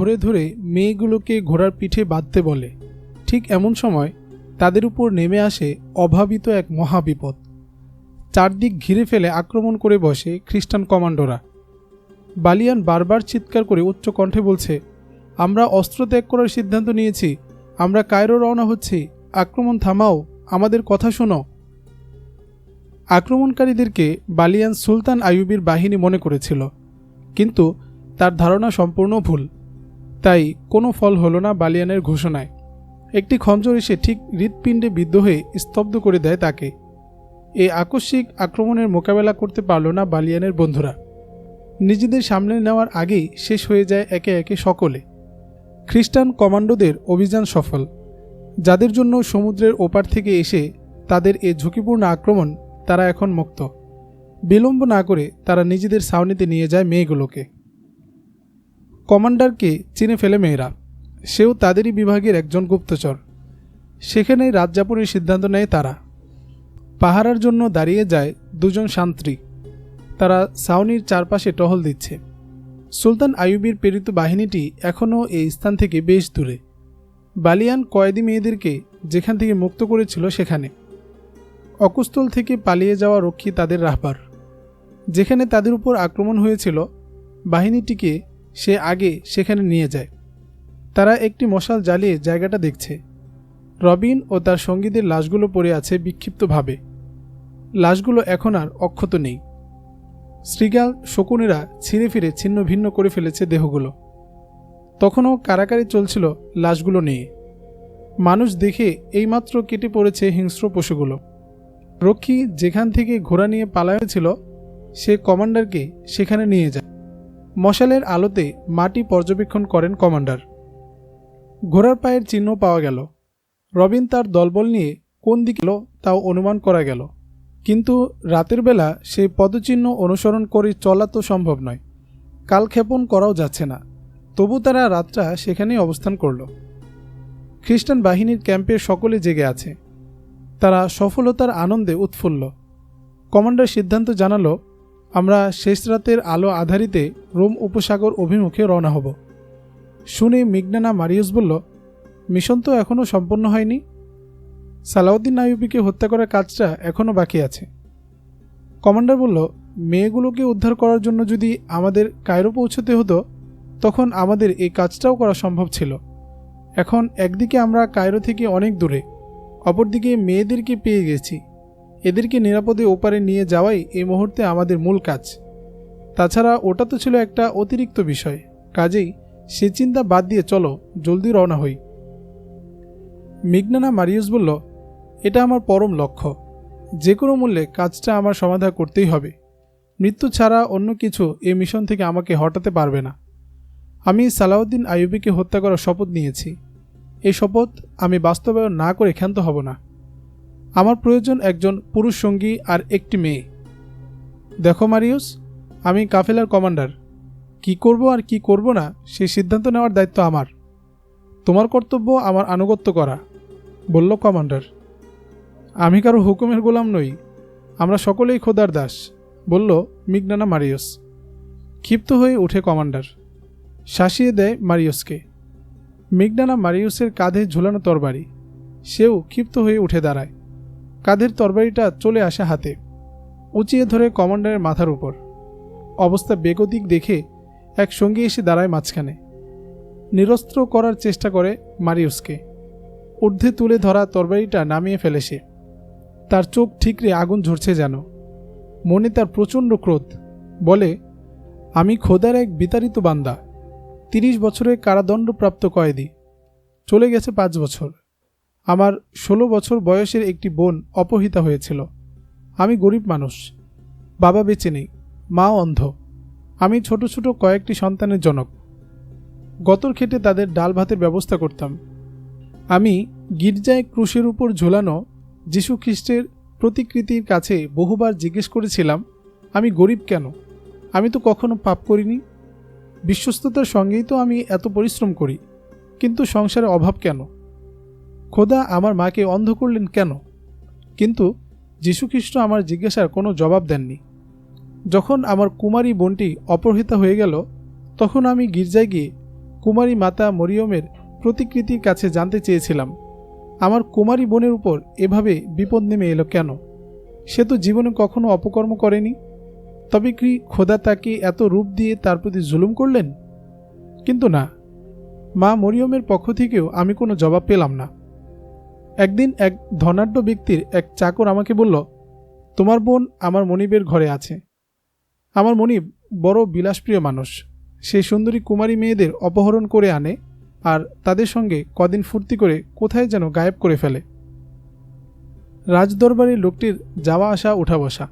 ধরে ধরে মেয়েগুলোকে ঘোড়ার পিঠে বাঁধতে বলে, ঠিক এমন সময় তাদের উপর নেমে আসে অভাবিত এক মহাবিপদ। চারদিক ঘিরে ফেলে আক্রমণ করে বসে খ্রিস্টান কমান্ডোরা। বালিয়ান বারবার চিৎকার করে উচ্চ কণ্ঠে বলছে, আমরা অস্ত্র ত্যাগ করার সিদ্ধান্ত নিয়েছি। আমরা কায়রো রওনা হচ্ছি। আক্রমণ থামাও। আমাদের কথা শোনো। আক্রমণকারীদেরকে বালিয়ান সুলতান আইয়ুবির বাহিনী মনে করেছিল, কিন্তু তার ধারণা সম্পূর্ণ ভুল। তাই কোনো ফল হলো না বালিয়ানের ঘোষণায়। একটি খঞ্জর এসে ঠিক হৃৎপিণ্ডে বিদ্ধ হয়ে স্তব্ধ করে দেয় তাকে। এই আকস্মিক আক্রমণের মোকাবেলা করতে পারল না বালিয়ানের বন্ধুরা। নিজেদের সামনে নেওয়ার আগেই শেষ হয়ে যায় একে একে সকলে। খ্রিস্টান কমান্ডোদের অভিযান সফল। যাদের জন্য সমুদ্রের ওপার থেকে এসে তাদের এ ঝুঁকিপূর্ণ আক্রমণ তারা এখন মুক্ত। বিলম্ব না করে তারা নিজেদের ছাউনিতে নিয়ে যায় মেয়েগুলোকে। কমান্ডারকে চিনে ফেলে মেয়েরা। সেও তাদেরই বিভাগের একজন গুপ্তচর। সেখানে রাতযাপনের সিদ্ধান্ত নেয় তারা। পাহারার জন্য দাঁড়িয়ে যায় দুজন শান্ত্রী তারা ছাউনির চারপাশে টহল দিচ্ছে। সুলতান আইয়ুবের প্রেরিত বাহিনীটি এখনও এই স্থান থেকে বেশ দূরে। বালিয়ান কয়েদি মেয়েদেরকে যেখান থেকে মুক্ত করেছিল সেখানে। অকুস্থল থেকে পালিয়ে যাওয়া রক্ষী তাদের রাহবার। যেখানে তাদের উপর আক্রমণ হয়েছিল, বাহিনীটিকে সে আগে সেখানে নিয়ে যায়। তারা একটি মশাল জ্বালিয়ে জায়গাটা দেখছে। রবিন ও তার সঙ্গীদের লাশগুলো পড়ে আছে বিক্ষিপ্তভাবে। লাশগুলো এখন আর অক্ষত নেই। শ্রীগাল শকুনেরা ছিঁড়ে ফিরে ছিন্ন ভিন্ন করে ফেলেছে দেহগুলো। তখনও কারাকারি চলছিল লাশগুলো নিয়ে। মানুষ দেখে এইমাত্র কেটে পড়েছে হিংস্র পশুগুলো। রক্ষী যেখান থেকে ঘোড়া নিয়ে পালায়ছিল, সে কমান্ডারকে সেখানে নিয়ে যায়। মশালের আলোতে মাটি পর্যবেক্ষণ করেন কমান্ডার। ঘোড়ার পায়ের চিহ্ন পাওয়া গেল। রবিন তার দলবল নিয়ে কোন দিকে তাও অনুমান করা গেল। কিন্তু রাতের বেলা সেই পদচিহ্ন অনুসরণ করে চলা তো সম্ভব নয়। কালক্ষেপণ করাও যাচ্ছে না। তবু তারা রাতটা সেখানেই অবস্থান করল। খ্রিস্টান বাহিনীর ক্যাম্পে সকলে জেগে আছে। তারা সফলতার আনন্দে উৎফুল্ল। কমান্ডার সিদ্ধান্ত জানালো আমরা শেষ রাতের আলো আধারিতে রোম উপসাগর অভিমুখে রওনা হব। শুনে মিগনানা মারিউস বলল, মিশন তো এখনও সম্পন্ন হয়নি। সালাউদ্দিন আইয়ুবিকে হত্যা করার কাজটা এখনও বাকি আছে। কমান্ডার বলল, মেয়েগুলোকে উদ্ধার করার জন্য যদি আমাদের কায়রো পৌঁছতে হতো, তখন আমাদের এই কাজটাও করা সম্ভব ছিল। এখন একদিকে আমরা কায়রো থেকে অনেক দূরে, অপরদিকে মেয়েদেরকে পেয়ে গেছি। এদেরকে নিরাপদে ওপারে নিয়ে যাওয়াই এই মুহূর্তে আমাদের মূল কাজ। তাছাড়া ওটা তো ছিল একটা অতিরিক্ত বিষয়। কাজেই সে চিন্তা বাদ দিয়ে চলো, জলদি রওনা হই। মিগনানা মারিউস বলল, এটা আমার পরম লক্ষ্য। যে কোনো মূল্যে কাজটা আমার সমাধা করতেই হবে। মৃত্যু ছাড়া অন্য কিছু এই মিশন থেকে আমাকে হটাতে পারবে না। আমি সালাউদ্দিন আইয়ুবিকে হত্যা করার শপথ নিয়েছি। এই শপথ আমি বাস্তবায়ন না করে ক্ষান্ত হব না। আমার প্রয়োজন একজন পুরুষ সঙ্গী আর একটি মেয়ে। দেখো, মারিউস, আমি কাফেলার কমান্ডার। কি করব আর কি করব না সেই সিদ্ধান্ত নেওয়ার দায়িত্ব আমার। তোমার কর্তব্য আমার আনুগত্য করা, বলল কমান্ডার। আমি কারও হুকুমের গোলাম নই, আমরা সকলেই খোদার দাস, বলল মিগনানা মারিয়স ক্ষিপ্ত হয়ে উঠে কমান্ডার। শাসিয়ে দেয় মারিয়সকে মিগনানা মারিউসের কাঁধে ঝুলানো তরবারি। সেও ক্ষিপ্ত হয়ে উঠে দাঁড়ায়। কাঁধের তরবারিটা চলে আসে হাতে, উঁচিয়ে ধরে কমান্ডারের মাথার উপর। অবস্থা বেগতিক দেখে এক সঙ্গী এসে দাঁড়ায় মাঝখানে। নিরস্ত্র করার চেষ্টা করে মারিউসকে। ঊর্ধ্বে তুলে ধরা তরবারিটা নামিয়ে ফেলে সে। তার চোখ ঠিকরে আগুন ঝরছে যেন। মনে তার প্রচণ্ড ক্রোধ। বলে, আমি খোদার এক বিতাড়িত বান্দা। তিরিশ বছরের কারাদণ্ডপ্রাপ্ত কয়েদি। চলে গেছে পাঁচ বছর। আমার ষোলো বছর বয়সের একটি বোন অপহৃতা হয়েছিল। আমি গরিব মানুষ। বাবা বেঁচে নেই মা অন্ধ। আমি ছোট ছোট কয়েকটি সন্তানের জনক। গতর খেটে তাদের ডাল ভাতের ব্যবস্থা করতাম। আমি গির্জায় ক্রুশের উপর ঝোলানো যীশু খ্রিস্টের প্রতিকৃতির কাছে বহুবার জিজ্ঞেস করেছিলাম, আমি গরিব কেন? আমি তো কখনো পাপ করিনি। বিশ্বস্ততার সঙ্গেই তো আমি এত পরিশ্রম করি। কিন্তু সংসারে অভাব কেন? খোদা আমার মাকে অন্ধ করলেন কেন? কিন্তু যীশুখ্রিস্ট আমার জিজ্ঞাসার কোনো জবাব দেননি। যখন আমার কুমারী বোনটি অপহৃতা হয়ে গেল, তখন আমি গির্জায় গিয়ে কুমারী মাতা মরিয়মের প্রতিকৃতির কাছে জানতে চেয়েছিলাম, আমার কুমারী বোনের উপর এভাবে বিপদ নেমে এলো কেন? সে তো জীবনে কখনো অপকর্ম করেনি। তবে কি খোদা তাকে এত রূপ দিয়ে তার প্রতি জুলুম করলেন? কিন্তু না, মা মরিয়মের পক্ষ থেকেও আমি কোনো জবাব পেলাম না। একদিন এক ধনাঢ্য ব্যক্তির এক চাকর আমাকে বলল, তোমার বোন আমার মনিবের ঘরে আছে। আমার মনিব বড় বিলাসপ্রিয় মানুষ। সেই সুন্দরী কুমারী মেয়েদের অপহরণ করে আনে আর তাদের সঙ্গে কদিন ফুর্তি করে কোথায় যেন গায়েব করে ফেলে। রাজদরবারের লোকটির যাওয়া আসা, উঠা বসা।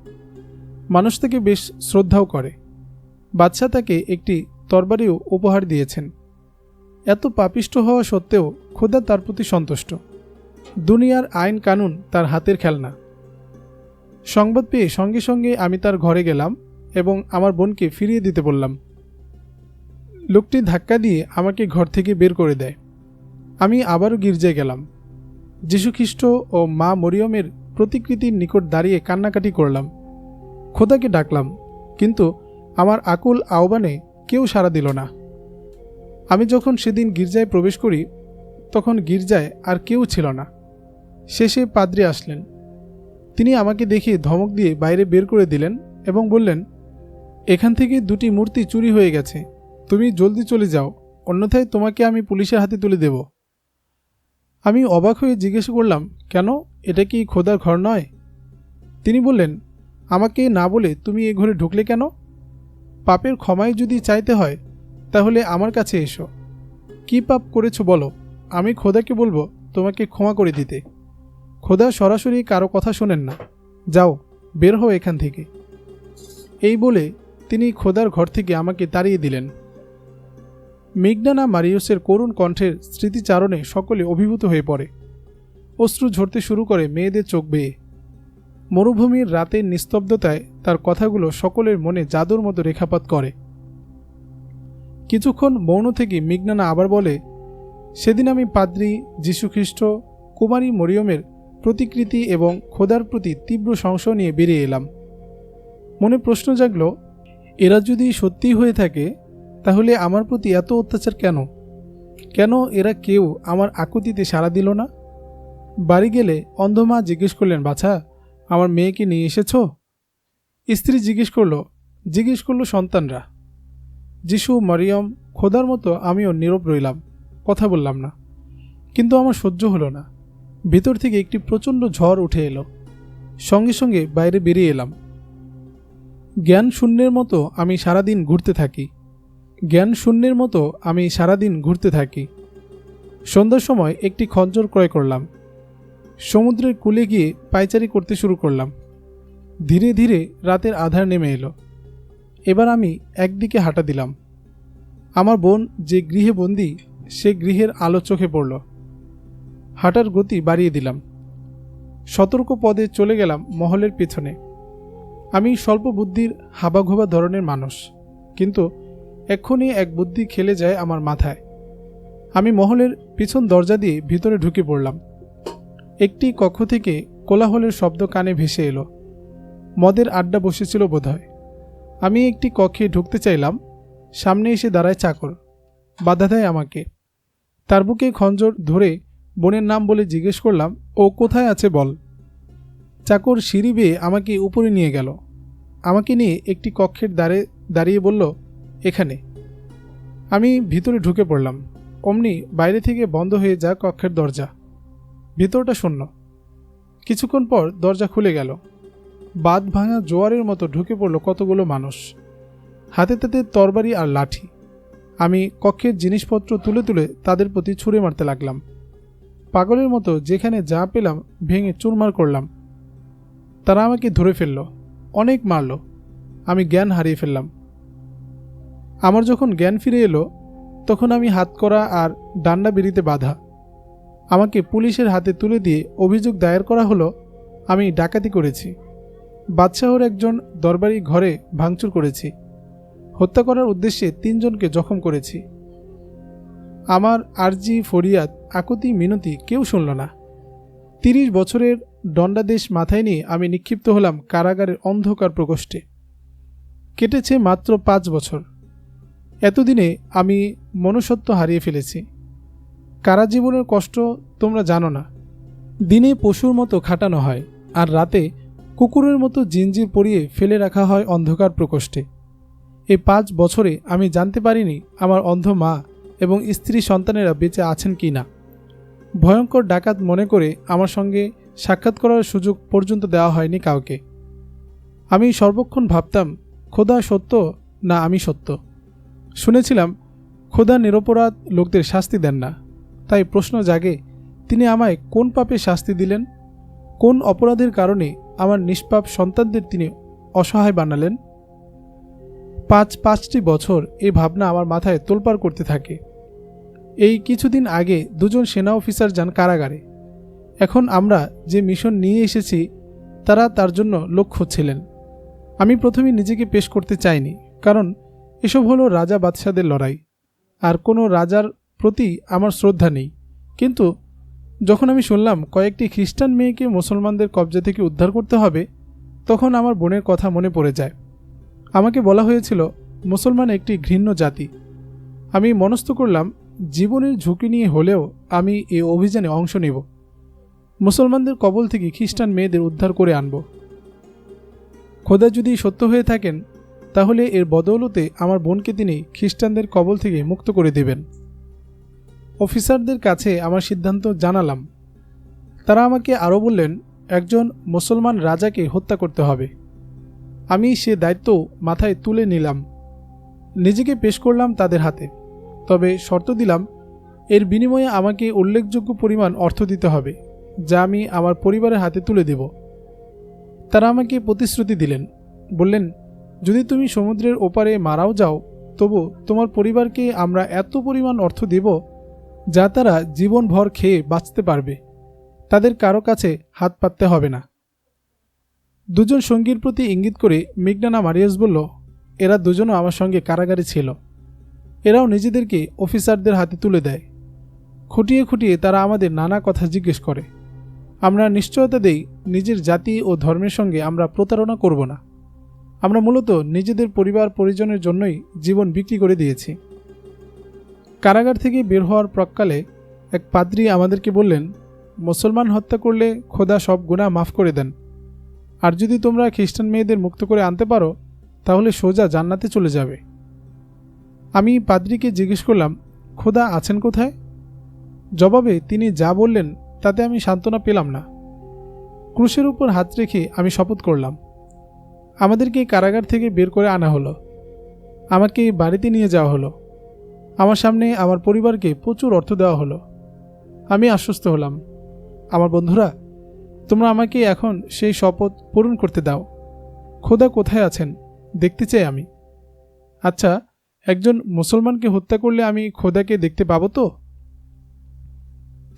মানুষ তাকে বেশ শ্রদ্ধাও করে। বাদশাহ তাকে একটি তরবারিও উপহার দিয়েছেন। এত পাপিষ্ট হওয়া সত্ত্বেও খোদা তার প্রতি সন্তুষ্ট। দুনিয়ার আইন কানুন তার হাতের খেলনা। সংবাদ পেয়ে সঙ্গে সঙ্গে আমি তার ঘরে গেলাম এবং আমার বোনকে ফিরিয়ে দিতে বললাম। লোকটি ধাক্কা দিয়ে আমাকে ঘর থেকে বের করে দেয়। আমি আবারও গির্জায় গেলাম। যীশুখ্রিস্ট ও মা মরিয়মের প্রতিকৃতির নিকট দাঁড়িয়ে কান্নাকাটি করলাম। খোদাকে ডাকলাম, কিন্তু আমার আকুল আহ্বানে কেউ সাড়া দিল না। আমি যখন সেদিন গির্জায় প্রবেশ করি, তখন গির্জায় আর কেউ ছিল না। শেষে পাদ্রি আসলেন। তিনি আমাকে দেখে ধমক দিয়ে বাইরে বের করে দিলেন এবং বললেন, এখান থেকে দুটি মূর্তি চুরি হয়ে গেছে। তুমি জলদি চলে যাও, অন্যথায় তোমাকে আমি পুলিশের হাতে তুলে দেব। আমি অবাক হয়ে জিজ্ঞেস করলাম, কেন? এটা কি খোদার ঘর নয়? তিনি বললেন, আমাকে না বলে তুমি এ ঘরে ঢুকলে কেন? পাপের ক্ষমায় যদি চাইতে হয়, তাহলে আমার কাছে এসো। কি পাপ করেছ বলো? আমি খোদাকে বলব তোমাকে ক্ষমা করে দিতে। খোদা সরাসরি কারও কথা শোনেন না। যাও, বের হও এখান থেকে। এই বলে তিনি খোদার ঘর থেকে আমাকে তাড়িয়ে দিলেন। মেঘনানা মারিউসের করুণ কণ্ঠের স্মৃতিচারণে সকলে অভিভূত হয়ে পড়ে। অশ্রু ঝরতে শুরু করে মেয়েদের চোখ বেয়ে। মরুভূমির রাতের নিস্তব্ধতায় তার কথাগুলো সকলের মনে জাদুর মতো রেখাপাত করে। কিছুক্ষণ মৌন থেকে মিগনানা আবার বলে, সেদিন আমি পাদ্রি যীশুখ্রিস্ট কুমারী মরিয়মের প্রতিকৃতি এবং খোদার প্রতি তীব্র সংশয় নিয়ে বেরিয়ে এলাম। মনে প্রশ্ন জাগল, এরা যদি সত্যিই হয়ে থাকে, তাহলে আমার প্রতি এত অত্যাচার কেন? কেন এরা কেউ আমার আকুতিতে সাড়া দিল না? বাড়ি গেলে অন্ধমা জিজ্ঞেস করলেন, বাছা, আমার মেয়েকে নিয়ে এসেছ? স্ত্রী জিজ্ঞেস করল, জিজ্ঞেস করল সন্তানরা। যিশু, মারিয়ম, খোদার মতো আমিও নীরব রইলাম, কথা বললাম না। কিন্তু আমার সহ্য হলো না। ভিতর থেকে একটি প্রচণ্ড ঝড় উঠে এলো। সঙ্গে সঙ্গে বাইরে বেরিয়ে এলাম। জ্ঞান শূন্যের মতো আমি সারাদিন ঘুরতে থাকি। জ্ঞান শূন্যের মতো আমি সারাদিন ঘুরতে থাকি। সন্ধ্যার সময় একটি খঞ্জর ক্রয় করলাম। সমুদ্রের কূলে গিয়ে পাইচারি করতে শুরু করলাম। ধীরে ধীরে রাতের আধার নেমে এলো। এবার আমি একদিকে হাঁটা দিলাম। আমার বোন যে গৃহে বন্দি, সে গৃহের আলো চোখে পড়ল। হাঁটার গতি বাড়িয়ে দিলাম। সতর্ক পদে চলে গেলাম মহলের পেছনে। আমি স্বল্প বুদ্ধির হাবাঘোবা ধরনের মানুষ, কিন্তু এক্ষুনি এক বুদ্ধি খেলে যায় আমার মাথায়। আমি মহলের পিছন দরজা দিয়ে ভিতরে ঢুকে পড়লাম। একটি কক্ষ থেকে কোলাহলের শব্দ কানে ভেসে এলো। মদের আড্ডা বসেছিল বোধহয়। আমি একটি কক্ষে ঢুকতে চাইলাম। সামনে এসে দাঁড়ায় চাকর। বাধা দেয় আমাকে। তার বুকে খঞ্জর ধরে বোনের নাম বলে জিজ্ঞেস করলাম, ও কোথায় আছে বল? চাকর সিঁড়ি বেয়ে আমাকে উপরে নিয়ে গেল। আমাকে নিয়ে একটি কক্ষের দ্বারে দাঁড়িয়ে বলল, এখানে। আমি ভিতরে ঢুকে পড়লাম। অমনি বাইরে থেকে বন্ধ হয়ে যা কক্ষের দরজা। ভিতরটা শূন্য। কিছুক্ষণ পর দরজা খুলে গেল। বাদ ভাঙা জোয়ারের মতো ঢুকে পড়ল কতগুলো মানুষ। হাতে তাতে তরবারি আর লাঠি। আমি কক্ষের জিনিসপত্র তুলে তুলে তাদের প্রতি ছুঁড়ে মারতে লাগলাম। পাগলের মতো যেখানে যা পেলাম ভেঙে চুরমার করলাম। তারা আমাকে ধরে ফেলল, অনেক মারল। আমি জ্ঞান হারিয়ে ফেললাম। আমার যখন জ্ঞান ফিরে এলো, তখন আমি হাত করা আর ডান্ডা বেরিতে বাধা। আমাকে পুলিশের হাতে তুলে দিয়ে অভিযোগ দায়ের করা হলো, আমি ডাকাতি করেছি। বাদশাহর একজন দরবারি ঘরে ভাঙচুর করেছি। হত্যা করার উদ্দেশ্যে তিনজনকে জখম করেছি। আমার আরজি ফরিয়াদ আকুতি মিনতি কেউ শুনল না। তিরিশ বছরের দণ্ডাদেশ মাথায় নিয়ে আমি নিক্ষিপ্ত হলাম কারাগারের অন্ধকার প্রকোষ্ঠে। কেটেছে মাত্র পাঁচ বছর। এতদিনে আমি মনুষ্যত্ব হারিয়ে ফেলেছি। কারা জীবনের কষ্ট তোমরা জানো না। দিনে পশুর মতো খাটানো হয় আর রাতে কুকুরের মতো জিঞ্জির পরিয়ে ফেলে রাখা হয় অন্ধকার প্রকোষ্ঠে। এই পাঁচ বছরে আমি জানতে পারিনি আমার অন্ধ মা এবং স্ত্রী সন্তানেরা বেঁচে আছেন কি না। ভয়ঙ্কর ডাকাত মনে করে আমার সঙ্গে সাক্ষাৎ করার সুযোগ পর্যন্ত দেওয়া হয়নি কাউকে। আমি সর্বক্ষণ ভাবতাম, খোদা সত্য না আমি সত্য। শুনেছিলাম, খোদা নিরপরাধ লোকদের শাস্তি দেন না। তাই প্রশ্ন জাগে, তিনি আমায় কোন পাপে শাস্তি দিলেন? কোন অপরাধের কারণে আমার নিষ্পাপ সন্তানদের তিনি অসহায় বানালেন? পাঁচ পাঁচটি বছর এই ভাবনা আমার মাথায় তোলপাড় করতে থাকে। এই কিছুদিন আগে দুজন সেনা অফিসার যান কারাগারে। এখন আমরা যে মিশন নিয়ে এসেছি, তারা তার জন্য লক্ষ্য ছিলেন। আমি প্রথমে নিজেকে পেশ করতে চাইনি, কারণ এসব হলো রাজা বাদশাদের লড়াই। আর কোনো রাজার প্রতি আমার শ্রদ্ধা নেই। কিন্তু যখন আমি শুনলাম কয়েকটি খ্রিস্টান মেয়েকে মুসলমানদের কবজা থেকে উদ্ধার করতে হবে, তখন আমার বোনের কথা মনে পড়ে যায়। আমাকে বলা হয়েছিল, মুসলমান একটি ঘৃণ্য জাতি। আমি মনস্থ করলাম জীবনের ঝুঁকি নিয়ে হলেও আমি এই অভিযানে অংশ নেব। মুসলমানদের কবল থেকে খ্রিস্টান মেয়েদের উদ্ধার করে আনব। খোদা যদি সত্য হয়ে থাকেন, তাহলে এর বদৌলতে আমার বোনকে তিনি খ্রিস্টানদের কবল থেকে মুক্ত করে দেবেন। অফিসারদের কাছে আমার সিদ্ধান্ত জানালাম। তারা আমাকে আরও বললেন, একজন মুসলমান রাজাকে হত্যা করতে হবে। আমি সে দায়িত্ব মাথায় তুলে নিলাম। নিজেকে পেশ করলাম তাদের হাতে। তবে শর্ত দিলাম, এর বিনিময়ে আমাকে উল্লেখযোগ্য পরিমাণ অর্থ দিতে হবে, যা আমি আমার পরিবারের হাতে তুলে দেব। তারা আমাকে প্রতিশ্রুতি দিলেন, বললেন, যদি তুমি সমুদ্রের ওপারে মারাও যাও, তবু তোমার পরিবারকে আমরা এত পরিমাণ অর্থ দেব, যা তারা জীবনভর খেয়ে বাঁচতে পারবে। তাদের কারও কাছে হাত পাততে হবে না। দুজন সঙ্গীর প্রতি ইঙ্গিত করে মিগনানা মারিয়াস বলল, এরা দুজনও আমার সঙ্গে কারাগারে ছিল। এরাও নিজেদেরকে অফিসারদের হাতে তুলে দেয়। খুঁটিয়ে খুঁটিয়ে তারা আমাদের নানা কথা জিজ্ঞেস করে। আমরা নিশ্চয়তা দেই নিজের জাতি ও ধর্মের সঙ্গে আমরা প্রতারণা করব না। আমরা মূলত নিজেদের পরিবার পরিজনের জন্যই জীবন বিক্রি করে দিয়েছি। কারাগার থেকে বের হওয়ার প্রকালে এক পাদ্রী আমাদেরকে বললেন, মুসলমান হত্যা করলে খোদা সব গুণা মাফ করে দেন। আর যদি তোমরা খ্রিস্টান মেয়েদের মুক্ত করে আনতে পারো, তাহলে সোজা জান্নাতে চলে যাবে। আমি পাদ্রিকে জিজ্ঞেস করলাম, খোদা আছেন কোথায়? জবাবে তিনি যা বললেন, তাতে আমি সান্ত্বনা পেলাম না। ক্রুশের উপর হাত রেখে আমি শপথ করলাম। আমাদেরকে কারাগার থেকে বের করে আনা হলো। আমাকে বাড়িতে নিয়ে যাওয়া হলো। আমার সামনে আমার পরিবারকে প্রচুর অর্থ দেওয়া হলো। আমি আশ্বস্ত হলাম। আমার বন্ধুরা, তোমরা আমাকে এখন সেই শপথ পূরণ করতে দাও। খোদা কোথায় আছেন, দেখতে চাই আমি। আচ্ছা একজন মুসলমানকে হত্যা করলে আমি খোদাকে দেখতে পাবো তো?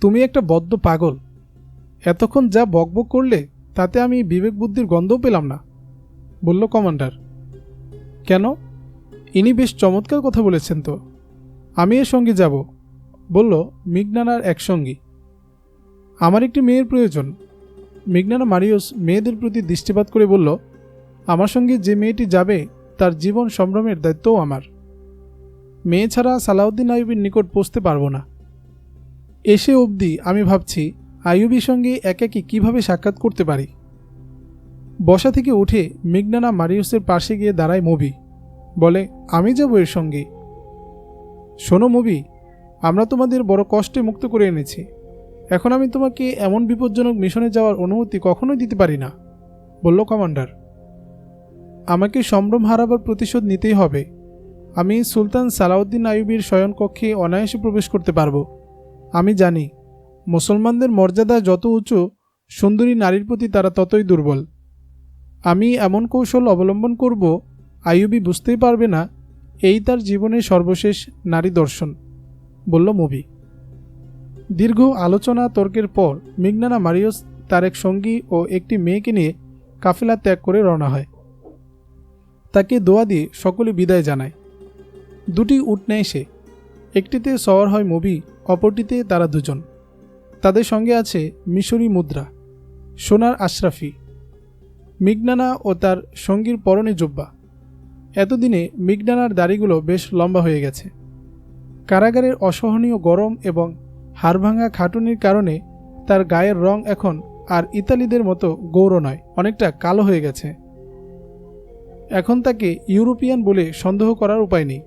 তুমি একটা বদ্ধ পাগল। এতক্ষণ যা বকবক করলে, তাতে আমি বিবেক বুদ্ধির গন্ধও পেলাম না, বলল কমান্ডার। কেন? ইনি বেশ চমৎকার কথা বলেছেন তো। আমি এর সঙ্গে যাব, বলল মিগনানার এক সঙ্গী। আমার একটি মেয়ের প্রয়োজন। মিগনানা মারিওস মেয়েদের প্রতি দৃষ্টিপাত করে বলল, আমার সঙ্গে যে মেয়েটি যাবে, তার জীবন সম্ভ্রমের দায়িত্বও আমার। মেয়ে ছাড়া সালাউদ্দিন আইবির নিকট পৌঁছতে পারব না। এসে অবধি আমি ভাবছি, আইয়ুবির সঙ্গে একে একে কীভাবে সাক্ষাৎ করতে পারি? বসা থেকে উঠে মিগনানা মারিউসের পাশে গিয়ে দাঁড়ায় মুভি। বলে, আমি যাব এর সঙ্গে। শোনো মুভি, আমরা তোমাদের বড় কষ্টে মুক্ত করে এনেছি। এখন আমি তোমাকে এমন বিপজ্জনক মিশনে যাওয়ার অনুমতি কখনোই দিতে পারি না। বলল কমান্ডার, আমাকে সম্ভ্রম হারাবার প্রতিশোধ নিতেই হবে। আমি সুলতান সালাউদ্দিন আইয়ুবির শয়নকক্ষে অনায়াসে প্রবেশ করতে পারব। আমি জানি, মুসলমানদের মর্যাদা যত উঁচু, সুন্দরী নারীর প্রতি তারা ততই দুর্বল। আমি এমন কৌশল অবলম্বন করব, আইয়ুবি বুঝতেই পারবে না, এই তার জীবনের সর্বশেষ নারী দর্শন, বলল মুভি দীর্ঘ আলোচনা তর্কের পর মিগনানা মারিয়স তার এক সঙ্গী ও একটি মেয়েকে নিয়ে কাফেলা ত্যাগ করে রওনা হয়। তাকে দোয়া দিয়ে সকলে বিদায় জানায়। দুটি উট নেয় সে একটিতে সওয়ার হয় মুভি, অপরটিতে তারা দুজন। তাদের সঙ্গে আছে মিশরি মুদ্রা, সোনার আশরাফি মিগনানা ও তার সঙ্গীর পরনে জব্বা। এতদিনে মিগডানার দাড়িগুলো বেশ লম্বা হয়ে গেছে। কারাগারের অসহনীয় গরম এবং হাড়ভাঙা খাটুনির কারণে তার গায়ের রং এখন আর ইতালিদের মতো গৌর নয়, অনেকটা কালো হয়ে গেছে। এখন তাকে ইউরোপিয়ান বলে সন্দেহ করার উপায় নেই।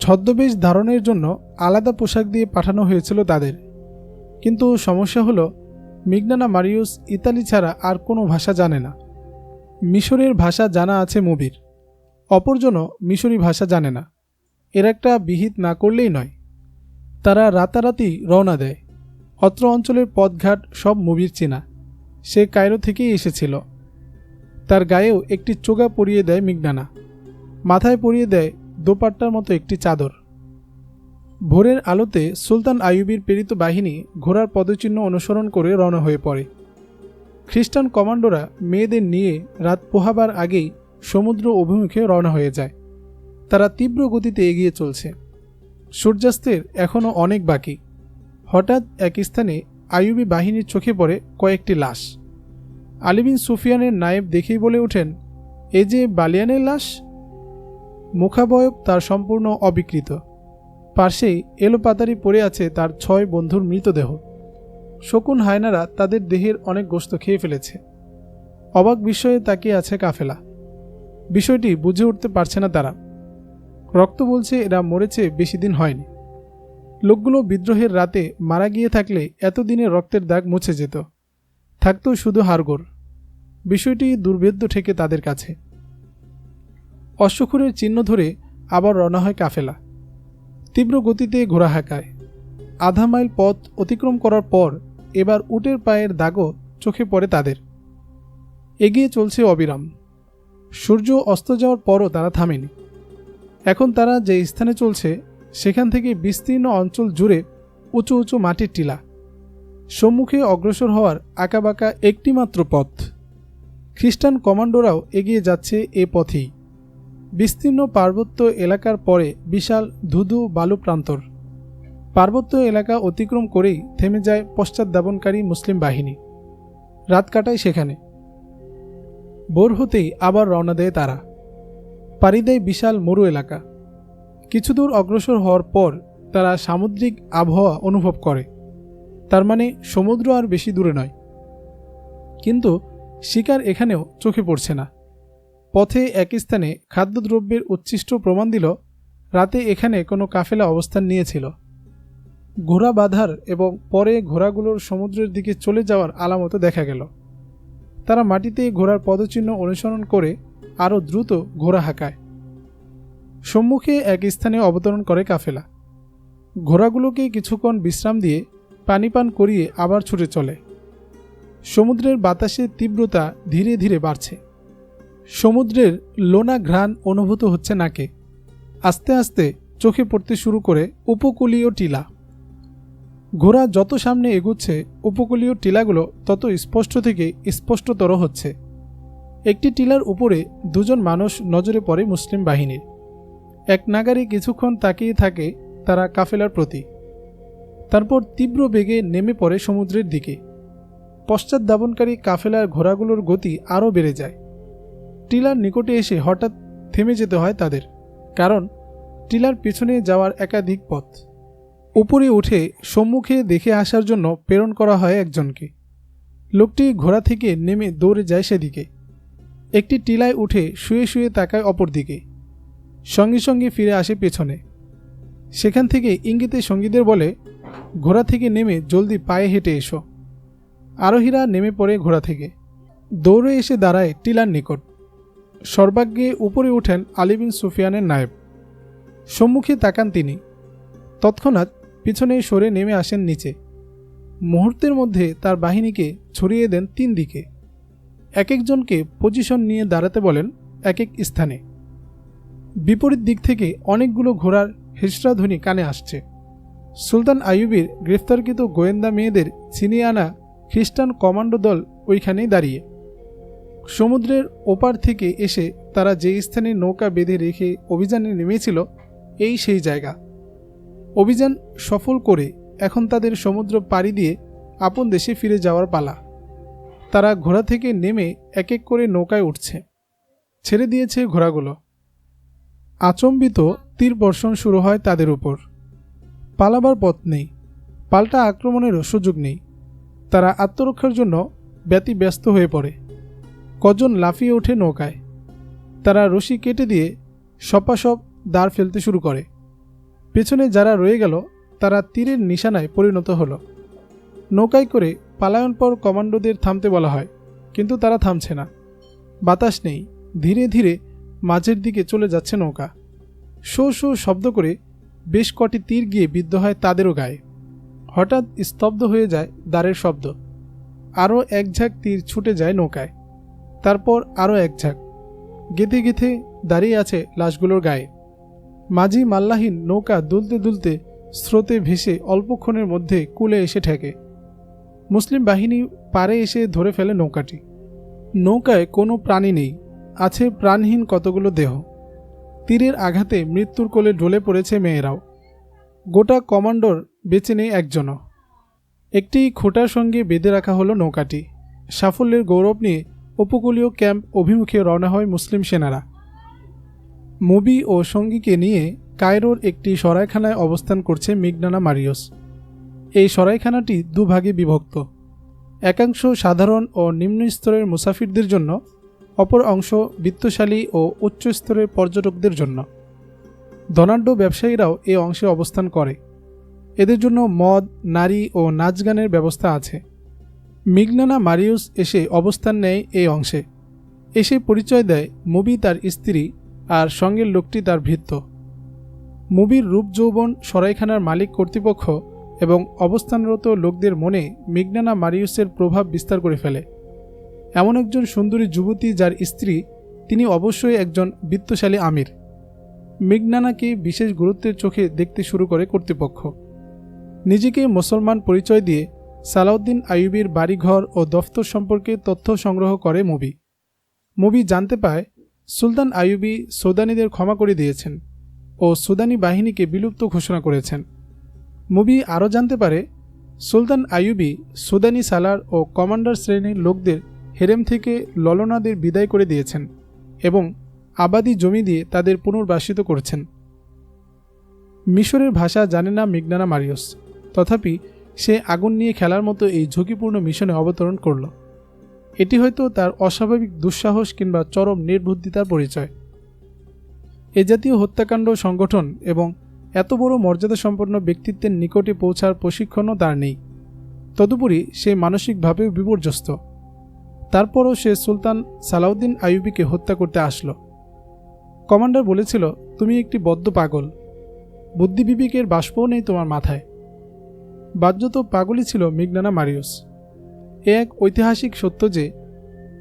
ছদ্মবেশ ধারণের জন্য আলাদা পোশাক দিয়ে পাঠানো হয়েছিল তাদের। কিন্তু সমস্যা হলো, মিগনানা মারিউস ইতালি ছাড়া আর কোনো ভাষা জানে না। মিশরের ভাষা জানা আছে মুবির। অপরজনও মিশরি ভাষা জানে না। এর একটা বিহিত না করলেই নয়। তারা রাতারাতি রওনা দেয়। অত্র অঞ্চলের পথঘাট সব মুবির চেনা। সে কায়রো থেকেই এসেছিল। তার গায়েও একটি চোগা পরিয়ে দেয় মিগনানা। মাথায় পরিয়ে দেয় দোপাট্টার মতো একটি চাদর। ভোরের আলোতে সুলতান আইয়ুবির প্রেরিত বাহিনী ঘোড়ার পদচিহ্ন অনুসরণ করে রওনা হয়ে পড়ে। খ্রিস্টান কমান্ডোরা মেয়েদের নিয়ে রাত পোহাবার আগেই সমুদ্র অভিমুখে রওনা হয়ে যায়। তারা তীব্র গতিতে এগিয়ে চলছে। সূর্যাস্তের এখনও অনেক বাকি। হঠাৎ এক স্থানে আইয়ুবি বাহিনীর চোখে পড়ে কয়েকটি লাশ। আলিবিন সুফিয়ানের নায়েব দেখেই বলে ওঠেন, এ যে বালিয়ানের লাশ মুখাবয়ব তার সম্পূর্ণ অবিকৃত। পাশেই এলোপাতারি পড়ে আছে তার ছয় বন্ধুর মৃতদেহ। শকুন হায়নারা তাদের দেহের অনেক গোস্ত খেয়ে ফেলেছে। অবাক বিস্ময়ে তাকিয়ে আছে কাফেলা। বিষয়টি বুঝে উঠতে পারছে না তারা। রক্ত বলছে এরা মরেছে, বেশি দিন হয়নি। লোকগুলো বিদ্রোহের রাতে মারা গিয়ে থাকলে এতদিনে রক্তের দাগ মুছে যেত। থাকতো শুধু হারগোর বিষয়টি দুর্ভেদ্য ঠেকে তাদের কাছে। অশ্বক্ষুরের চিহ্ন ধরে আবার রওনা হয় কাফেলা। তীব্র গতিতে ঘোড়া হাঁকায়। আধা মাইল পথ অতিক্রম করার পর এবার উটের পায়ের দাগও চোখে পড়ে তাদের। এগিয়ে চলছে অবিরাম। সূর্য অস্ত যাওয়ার পরও তারা থামেনি। এখন তারা যে স্থানে চলছে, সেখান থেকে বিস্তীর্ণ অঞ্চল জুড়ে উঁচু উঁচু মাটির টিলা। সম্মুখে অগ্রসর হওয়ার আঁকাবাঁকা একটিমাত্র পথ। খ্রিস্টান কমান্ডোরাও এগিয়ে যাচ্ছে এ পথেই। বিস্তীর্ণ পার্বত্য এলাকার পরে বিশাল ধুধু বালু প্রান্তর। পার্বত্য এলাকা অতিক্রম করেই থেমে যায় পশ্চাৎদাবনকারী মুসলিম বাহিনী। রাত কাটায় সেখানে। ভোর হতেই আবার রওনা দেয় তারা। পাড়ি দেয় বিশাল মরু এলাকা। কিছুদূর অগ্রসর হওয়ার পর তারা সামুদ্রিক আবহাওয়া অনুভব করে। তার মানে সমুদ্র আর বেশি দূরে নয়। কিন্তু শিকার এখানেও চোখে পড়ছে না। পথে এক স্থানে খাদ্যদ্রব্যের উচ্ছিষ্ট প্রমাণ দিল, রাতে এখানে কোনো কাফেলা অবস্থান নিয়েছিল। ঘোড়া বাঁধার এবং পরে ঘোড়াগুলোর সমুদ্রের দিকে চলে যাওয়ার আলামত দেখা গেল। তারা মাটিতে ঘোড়ার পদচিহ্ন অনুসরণ করে আরও দ্রুত ঘোড়া হাঁকায়। সম্মুখে এক স্থানে অবতরণ করে কাফেলা। ঘোড়াগুলোকে কিছুক্ষণ বিশ্রাম দিয়ে পানি পান করিয়ে আবার ছুটে চলে। সমুদ্রের বাতাসের তীব্রতা ধীরে ধীরে বাড়ছে। সমুদ্রের লোনা ঘ্রাণ অনুভূত হচ্ছে নাকে। আস্তে আস্তে চোখে পড়তে শুরু করে উপকূলীয় টিলা। ঘোড়া যত সামনে এগুচ্ছে, উপকূলীয় টিলাগুলো তত স্পষ্ট থেকে স্পষ্টতর হচ্ছে। একটি টিলার উপরে দুজন মানুষ নজরে পড়ে মুসলিম বাহিনীর। এক নাগারে কিছুক্ষণ তাকিয়ে থাকে তারা কাফেলার প্রতি। তারপর তীব্র বেগে নেমে পড়ে সমুদ্রের দিকে। পশ্চাৎ দাবনকারী কাফেলার ঘোড়াগুলোর গতি আরও বেড়ে যায়। টিলার নিকটে এসে হঠাৎ থেমে যেতে হয় তাদের, কারণ টিলার পেছনে যাওয়ার একাধিক পথ। উপরে উঠে সম্মুখে দেখে আসার জন্য প্রেরণ করা হয় একজনকে। লোকটি ঘোড়া থেকে নেমে দৌড়ে যায় সেদিকে। একটি টিলায় উঠে শুয়ে শুয়ে তাকায় অপর দিকে সঙ্গে সঙ্গে ফিরে আসে পেছনে। সেখান থেকে ইঙ্গিতে সঙ্গীদের বলে, ঘোড়া থেকে নেমে জলদি পায়ে হেঁটে এসো। আরোহীরা নেমে পড়ে ঘোড়া থেকে। দৌড়ে এসে দাঁড়ায় টিলার নিকট। সর্বাগ্যে উপরে ওঠেন আলিবিন সুফিয়ানের নায়েব। সম্মুখে তাকান তিনি। তৎক্ষণাৎ পিছনে সরে নেমে আসেন নিচে। মুহূর্তের মধ্যে তার বাহিনীকে ছড়িয়ে দেন তিন দিকে। এক একজনকে পজিশন নিয়ে দাঁড়াতে বলেন এক এক স্থানে। বিপরীত দিক থেকে অনেকগুলো ঘোড়ার হেসরাধ্বনি কানে আসছে। সুলতান আইয়ুবের গ্রেফতারকৃত গোয়েন্দা মেয়েদের ছিনিয়ে আনা খ্রিস্টান কমান্ডো দল ওইখানেই দাঁড়িয়ে। সমুদ্রের ওপার থেকে এসে তারা যে স্থানে নৌকা বেঁধে রেখে অভিযানে নেমেছিল, এই সেই জায়গা। অভিযান সফল করে এখন তাদের সমুদ্র পাড়ি দিয়ে আপন দেশে ফিরে যাওয়ার পালা। তারা ঘোড়া থেকে নেমে এক এক করে নৌকায় উঠছে। ছেড়ে দিয়েছে ঘোড়াগুলো। আচম্বিত তীর বর্ষণ শুরু হয় তাদের উপর। পালাবার পথ নেই। পাল্টা আক্রমণেরও সুযোগ নেই। তারা আত্মরক্ষার জন্য ব্যতিব্যস্ত হয়ে পড়ে। কজন লাফিয়ে ওঠে নৌকায়। তারা রশি কেটে দিয়ে সপাসপ দাঁড় ফেলতে শুরু করে। পেছনে যারা রয়ে গেল, তারা তীরের নিশানায় পরিণত হলো। নৌকায় করে পালায়ন পর কমান্ডোদের থামতে বলা হয়, কিন্তু তারা থামছে না। বাতাস নেই, ধীরে ধীরে মাঝের দিকে চলে যাচ্ছে নৌকা। শো শো শব্দ করে বেশ কটি তীর গিয়ে বিদ্ধ হয় তাদেরও গায়ে। হঠাৎ স্তব্ধ হয়ে যায় দ্বারের শব্দ। আরও এক ঝাঁক তীর ছুটে যায় নৌকায়। তারপর আরও এক ঝাঁক। গেঁথে গেঁথে দাঁড়িয়ে আছে লাশগুলোর গায়ে। মাঝি মাল্লাহীন নৌকা দুলতে দুলতে স্রোতে ভেসে অল্পক্ষণের মধ্যে কুলে এসে ঠেকে। মুসলিম বাহিনী পারে এসে ধরে ফেলে নৌকাটি। নৌকায় কোনো প্রাণী নেই, আছে প্রাণহীন কতগুলো দেহ। তীরের আঘাতে মৃত্যুর কোলে ঢলে পড়েছে মেয়েরাও। গোটা কমান্ডোর বেঁচে নেই একজনও। একটি খোটার সঙ্গে বেঁধে রাখা হলো নৌকাটি। সাফল্যের গৌরব নিয়ে উপকূলীয় ক্যাম্প অভিমুখে রওনা হয় মুসলিম সেনারা। মুবি ও সঙ্গীকে নিয়ে কায়রোর একটি সরাইখানায় অবস্থান করছে মিগনানা মারিয়স এই সরাইখানাটি দুভাগে বিভক্ত। একাংশ সাধারণ ও নিম্ন স্তরের মুসাফিরদের জন্য, অপর অংশ বিত্তশালী ও উচ্চ স্তরের পর্যটকদের জন্য। ধনাঢ্য ব্যবসায়ীরাও এ অংশে অবস্থান করে। এদের জন্য মদ, নারী ও নাচ গানের ব্যবস্থা আছে। মিগনানা মারিউস এসে অবস্থান নেয় এই অংশে। এসে পরিচয় দেয় মুবি তার স্ত্রী আর সঙ্গের লোকটি তার ভৃত্য। মুবির রূপ যৌবন সরাইখানার মালিক কর্তৃপক্ষ এবং অবস্থানরত লোকদের মনে মিগনানা মারিউসের প্রভাব বিস্তার করে ফেলে। এমন একজন সুন্দরী যুবতী যার স্ত্রী, তিনি অবশ্যই একজন বিত্তশালী আমির। মিগনানাকে বিশেষ গুরুত্বের চোখে দেখতে শুরু করে কর্তৃপক্ষ। নিজেকে মুসলমান পরিচয় দিয়ে সালাউদ্দিন আইয়ুবির বাড়িঘর ও দফতর সম্পর্কে তথ্য সংগ্রহ করে মুবি মুবি জানতে পায়, সুলতান আইয়ুবি সুদানিদের ক্ষমা করে দিয়েছেন ও সুদানি বাহিনীকে বিলুপ্ত ঘোষণা করেছেন। মুবি আরও জানতে পারে, সুলতান আইয়ুবি সুদানি সালার ও কমান্ডার শ্রেণির লোকদের হেরেম থেকে ললনাদের বিদায় করে দিয়েছেন এবং আবাদি জমি দিয়ে তাদের পুনর্বাসিত করেছেন। মিশরের ভাষা জানে না মিগনানা মারিয়স তথাপি সে আগুন নিয়ে খেলার মতো এই ঝুঁকিপূর্ণ মিশনে অবতরণ করল। এটি হয়তো তার অস্বাভাবিক দুঃসাহস কিংবা চরম নির্বুদ্ধিতার পরিচয়। এ জাতীয় হত্যাকাণ্ড সংগঠন এবং এত বড় মর্যাদাসম্পন্ন ব্যক্তিত্বের নিকটে পৌঁছার প্রশিক্ষণও তার নেই। তদুপরি সে মানসিকভাবেও বিপর্যস্ত। তারপরও সে সুলতান সালাউদ্দিন আইয়ুবিকে হত্যা করতে আসলো। কমান্ডার বলেছিল, তুমি একটি বদ্ধ পাগল। বুদ্ধিবিবেকের বাষ্পও নেই তোমার মাথায়। বাহ্যত পাগলই ছিল মিগনানা মারিউস এ এক ঐতিহাসিক সত্য যে,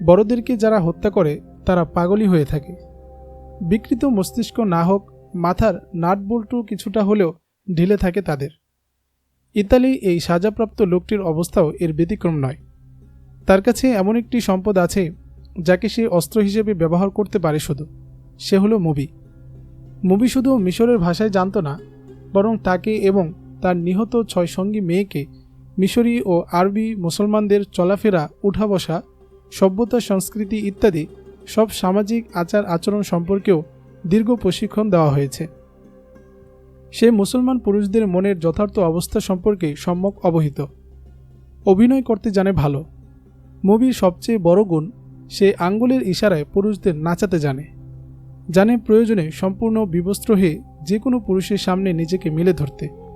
বড়দেরকে যারা হত্যা করে, তারা পাগলই হয়ে থাকে। বিকৃত মস্তিষ্ক না হোক, মাথার নাট বল্টু কিছুটা হলেও ঢিলে থাকে তাদের। ইতালি এই সাজাপ্রাপ্ত লোকটির অবস্থাও এর ব্যতিক্রম নয়। তার কাছে এমন একটি সম্পদ আছে, যাকে সে অস্ত্র হিসেবে ব্যবহার করতে পারে শুধু। সে হলো মুভি। মুভি শুধু মিশরের ভাষায় জানত না, বরং তাকে এবং তার নিহত ছয় সঙ্গী মেয়েকে মিশরি ও আরবি মুসলমানদের চলাফেরা উঠা বসা সভ্যতা, সংস্কৃতি ইত্যাদি সব সামাজিক আচার আচরণ সম্পর্কেও দীর্ঘ প্রশিক্ষণ দেওয়া হয়েছে। সে মুসলমান পুরুষদের মনের যথার্থ অবস্থা সম্পর্কে সম্যক অবহিত। অভিনয় করতে জানে ভালো। মুভির সবচেয়ে বড় গুণ, সে আঙ্গুলের ইশারায় পুরুষদের নাচাতে জানে। জানে প্রয়োজনে সম্পূর্ণ বিবস্ত্র হয়ে যে কোনো পুরুষের সামনে নিজেকে মিলে ধরতে।